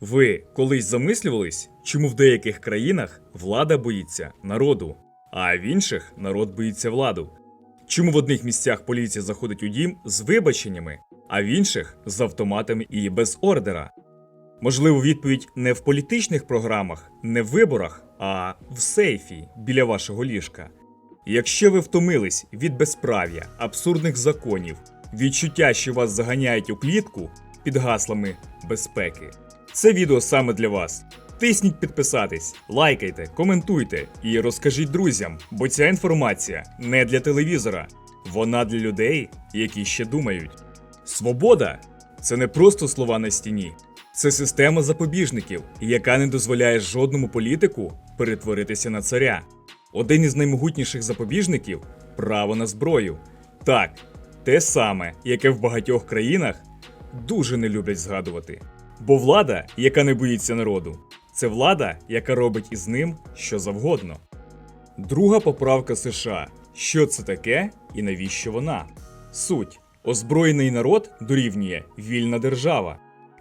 Ви колись замислювались, чому в деяких країнах влада боїться народу, а в інших народ боїться владу? Чому в одних місцях поліція заходить у дім з вибаченнями, а в інших з автоматами і без ордера? Можливо, відповідь не в політичних програмах, не в виборах, а в сейфі біля вашого ліжка. Якщо ви втомились від безправ'я, абсурдних законів, відчуття, що вас заганяють у клітку під гаслами безпеки, це відео саме для вас. Тисніть підписатись, лайкайте, коментуйте і розкажіть друзям, бо ця інформація не для телевізора, вона для людей, які ще думають. Свобода це не просто слова на стіні, це система запобіжників, яка не дозволяє жодному політику перетворитися на царя. Один із наймогутніших запобіжників право на зброю. Так, те саме, яке в багатьох країнах дуже не люблять згадувати. Бо влада, яка не боїться народу, це влада, яка робить із ним що завгодно. Друга поправка США. Що це таке і навіщо вона? Суть: озброєний народ дорівнює вільна держава.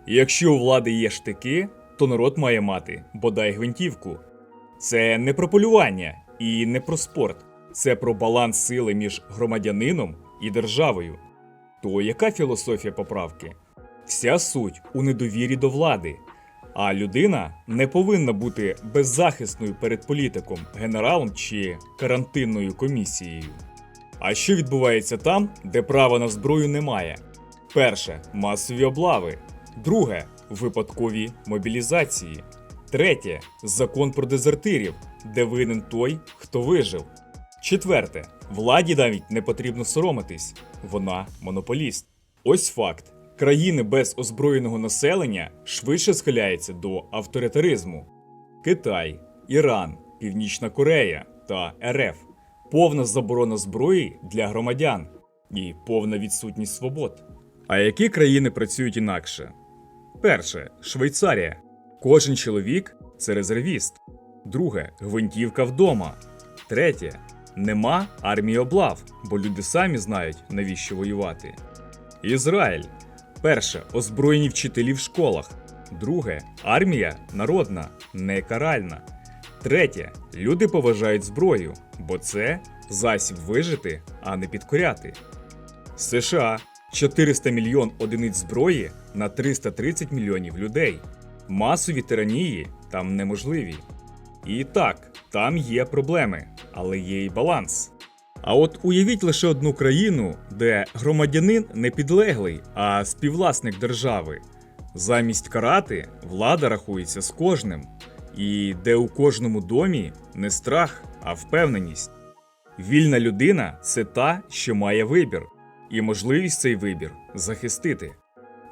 І якщо у влади є штики, то народ має мати бодай гвинтівку. Це не про полювання і не про спорт, це про баланс сили між громадянином і державою. То яка філософія поправки? Вся суть у недовірі до влади. А людина не повинна бути беззахисною перед політиком, генералом чи карантинною комісією. А що відбувається там, де права на зброю немає? Перше масові облави. Друге випадкові мобілізації. Третє закон про дезертирів, де винен той, хто вижив. Четверте владі навіть не потрібно соромитись, вона монополіст. Ось факт: країни без озброєного населення швидше схиляються до авторитаризму. Китай, Іран, Північна Корея та РФ повна заборона зброї для громадян і повна відсутність свобод. А які країни працюють інакше? Перше Швейцарія. Кожен чоловік це резервіст. Друге гвинтівка вдома. Третє нема армії облав, бо люди самі знають, навіщо воювати. Ізраїль. Перше озброєні вчителі в школах. Друге армія народна, не каральна. Третє люди поважають зброю, бо це засіб вижити, а не підкоряти. США 400 мільйон одиниць зброї на 330 мільйонів людей. Масові тиранії там неможливі. І так, там є проблеми, але є й баланс. А от уявіть лише одну країну, де громадянин не підлеглий, а співвласник держави. Замість карати влада рахується з кожним, і де у кожному домі не страх, а впевненість. Вільна людина це та, що має вибір, і можливість цей вибір захистити.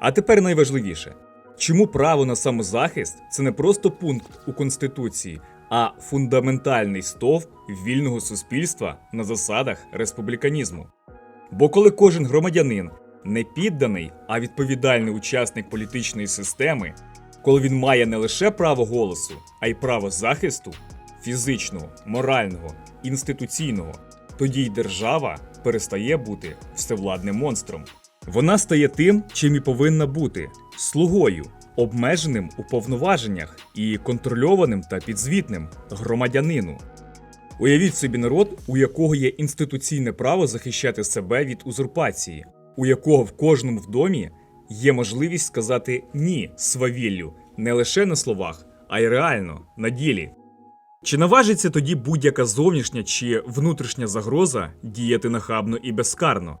А тепер найважливіше. Чому право на самозахист це не просто пункт у Конституції, а фундаментальний стовп вільного суспільства на засадах республіканізму? Бо коли кожен громадянин не підданий, а відповідальний учасник політичної системи, коли він має не лише право голосу, а й право захисту фізичного, морального, інституційного, тоді й держава перестає бути всевладним монстром. Вона стає тим, чим і повинна бути слугою, обмеженим у повноваженнях і контрольованим та підзвітним громадянину. Уявіть собі народ, у якого є інституційне право захищати себе від узурпації, у якого в кожному в домі є можливість сказати ні свавіллю не лише на словах, а й реально на ділі. Чи наважиться тоді будь-яка зовнішня чи внутрішня загроза діяти нахабно і безкарно?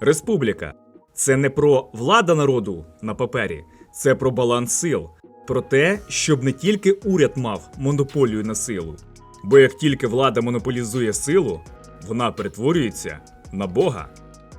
Республіка це не про влада народу на папері, це про баланс сил, про те, щоб не тільки уряд мав монополію на силу. Бо як тільки влада монополізує силу, вона перетворюється на Бога.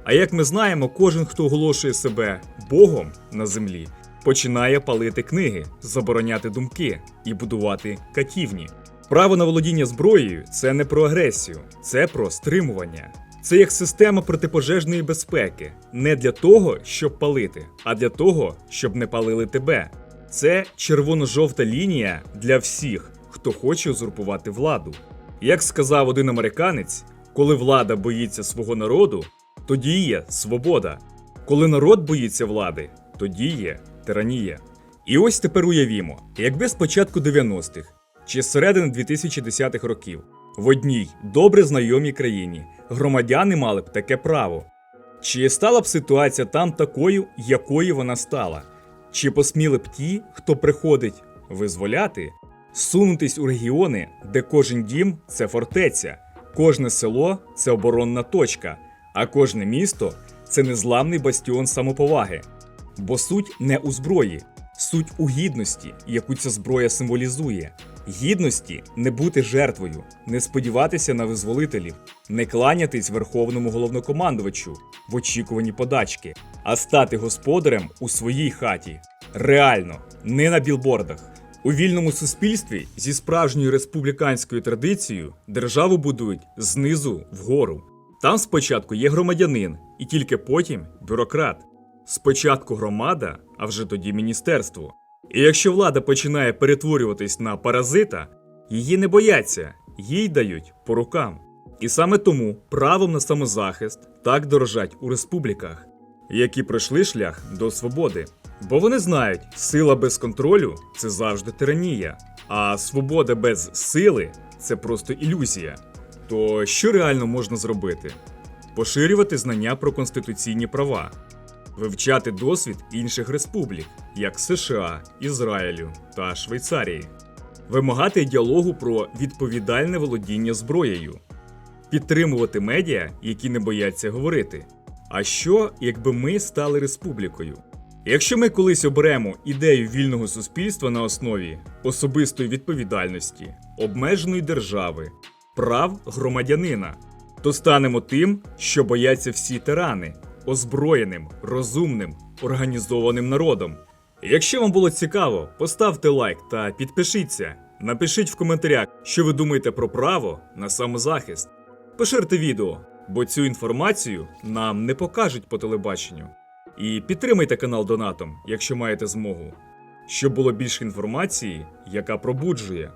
А як ми знаємо, кожен, хто оголошує себе Богом на землі, починає палити книги, забороняти думки і будувати катівні. Право на володіння зброєю це не про агресію, це про стримування. Це як система протипожежної безпеки, не для того, щоб палити, а для того, щоб не палили тебе. Це червоно-жовта лінія для всіх, хто хоче узурпувати владу. Як сказав один американець, коли влада боїться свого народу, тоді є свобода. Коли народ боїться влади, тоді є тиранія. І ось тепер уявімо, якби з початку 90-х чи середини 2010-х років в одній добре знайомій країні громадяни мали б таке право. Чи стала б ситуація там такою, якою вона стала? Чи посміли б ті, хто приходить визволяти, сунутись у регіони, де кожен дім це фортеця, кожне село це оборонна точка, а кожне місто це незламний бастіон самоповаги? Бо суть не у зброї, суть у гідності, яку ця зброя символізує. Гідності не бути жертвою, не сподіватися на визволителів, не кланятись верховному головнокомандувачу в очікуванні подачки, а стати господарем у своїй хаті. Реально, не на білбордах. У вільному суспільстві зі справжньою республіканською традицією державу будують знизу вгору. Там спочатку є громадянин, і тільки потім бюрократ. Спочатку громада, а вже тоді міністерство. І якщо влада починає перетворюватись на паразита, її не бояться, їй дають по рукам. І саме тому правом на самозахист так дорожать у республіках, які пройшли шлях до свободи. Бо вони знають, сила без контролю це завжди тиранія, а свобода без сили це просто ілюзія. То що реально можна зробити? Поширювати знання про конституційні права, вивчати досвід інших республік, як США, Ізраїлю та Швейцарії, вимагати діалогу про відповідальне володіння зброєю, підтримувати медіа, які не бояться говорити. А що, якби ми стали республікою? Якщо ми колись оберемо ідею вільного суспільства на основі особистої відповідальності, обмеженої держави, прав громадянина, то станемо тим, що бояться всі тирани, озброєним, розумним, організованим народом. Якщо вам було цікаво, поставте лайк та підпишіться. Напишіть в коментарях, що ви думаєте про право на самозахист. Поширте відео, бо цю інформацію нам не покажуть по телебаченню. І підтримайте канал донатом, якщо маєте змогу, щоб було більше інформації, яка пробуджує,